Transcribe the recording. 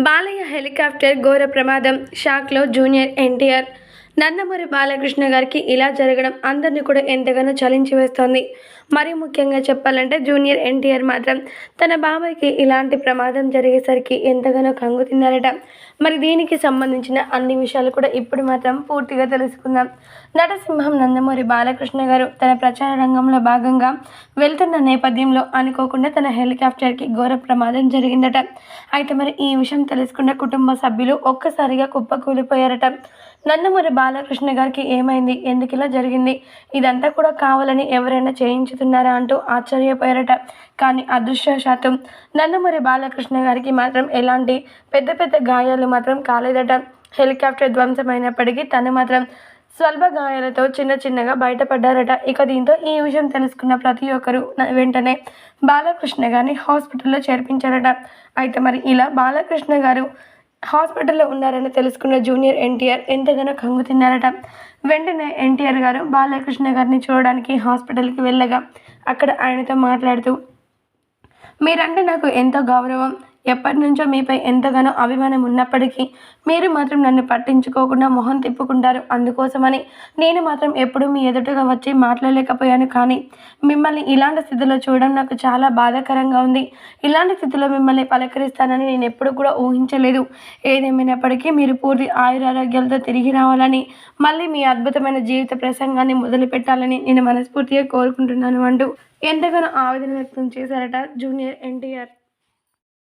Balayya helicopter ఘోర ప్రమాదం షాక్లో జూనియర్ ఎన్టీఆర్ నందమూరి బాలకృష్ణ గారికి ఇలా జరగడం అందరినీ కూడా ఎంతగానో చలించి వేస్తోంది. మరీ ముఖ్యంగా చెప్పాలంటే జూనియర్ ఎన్టీఆర్ మాత్రం తన బాబాయ్కి ఇలాంటి ప్రమాదం జరిగేసరికి ఎంతగానో కంగు తిన్నారట. మరి దీనికి సంబంధించిన అన్ని విషయాలు కూడా ఇప్పుడు మాత్రం పూర్తిగా తెలుసుకుందాం. నటసింహం నందమూరి బాలకృష్ణ గారు తన ప్రచార రంగంలో భాగంగా వెళ్తున్న నేపథ్యంలో అనుకోకుండా తన హెలికాప్టర్కి ఘోర ప్రమాదం జరిగిందట. అయితే మరి ఈ విషయం తెలుసుకున్న కుటుంబ సభ్యులు ఒక్కసారిగా కుప్పకూలిపోయారట. నందమూరి బాలకృష్ణ గారికి ఏమైంది? ఎందుకు ఇలా జరిగింది? ఇదంతా కూడా కావాలని ఎవరైనా చేయించుతున్నారా అంటూ ఆశ్చర్యపోయారట. కానీ అదృష్టవశాత్తు నందమూరి బాలకృష్ణ గారికి మాత్రం ఎలాంటి పెద్ద పెద్ద గాయాలు మాత్రం కాలేదట. హెలికాప్టర్ ధ్వంసమైనప్పటికీ తను మాత్రం స్వల్ప గాయాలతో చిన్న చిన్నగా బయటపడ్డారట. ఇక దీంతో ఈ విషయం తెలుసుకున్న ప్రతి ఒక్కరు వెంటనే బాలకృష్ణ గారిని హాస్పిటల్లో చేర్పించారట. అయితే మరి ఇలా బాలకృష్ణ గారు హాస్పిటల్లో ఉన్నారని తెలుసుకున్న జూనియర్ ఎన్టీఆర్ ఎంతగానో కంగు తిన్నారట. వెంటనే ఎన్టీఆర్ గారు బాలకృష్ణ గారిని చూడడానికి హాస్పిటల్కి వెళ్ళగా అక్కడ ఆయనతో మాట్లాడుతూ మీరంటే నాకు ఎంతో గౌరవం. ఎప్పటి నుంచో మీపై ఎంతగానో అభిమానం ఉన్నప్పటికీ మీరు మాత్రం నన్ను పట్టించుకోకుండా మొహం తిప్పుకుంటారు. అందుకోసమని నేను మాత్రం ఎప్పుడూ మీ ఎదుటగా వచ్చి మాట్లాడలేకపోయాను. కానీ మిమ్మల్ని ఇలాంటి స్థితిలో చూడడం నాకు చాలా బాధాకరంగా ఉంది. ఇలాంటి స్థితిలో మిమ్మల్ని పలకరిస్తానని నేను ఎప్పుడు కూడా ఊహించలేదు. ఏదేమైనప్పటికీ మీరు పూర్తి ఆయురారోగ్యాలతో తిరిగి రావాలని మళ్ళీ మీ అద్భుతమైన జీవిత ప్రసంగాన్ని మొదలుపెట్టాలని నేను మనస్ఫూర్తిగా కోరుకుంటున్నాను అంటూ ఎంతగానో ఆవేదన వ్యక్తం చేశారట జూనియర్ ఎన్టీఆర్.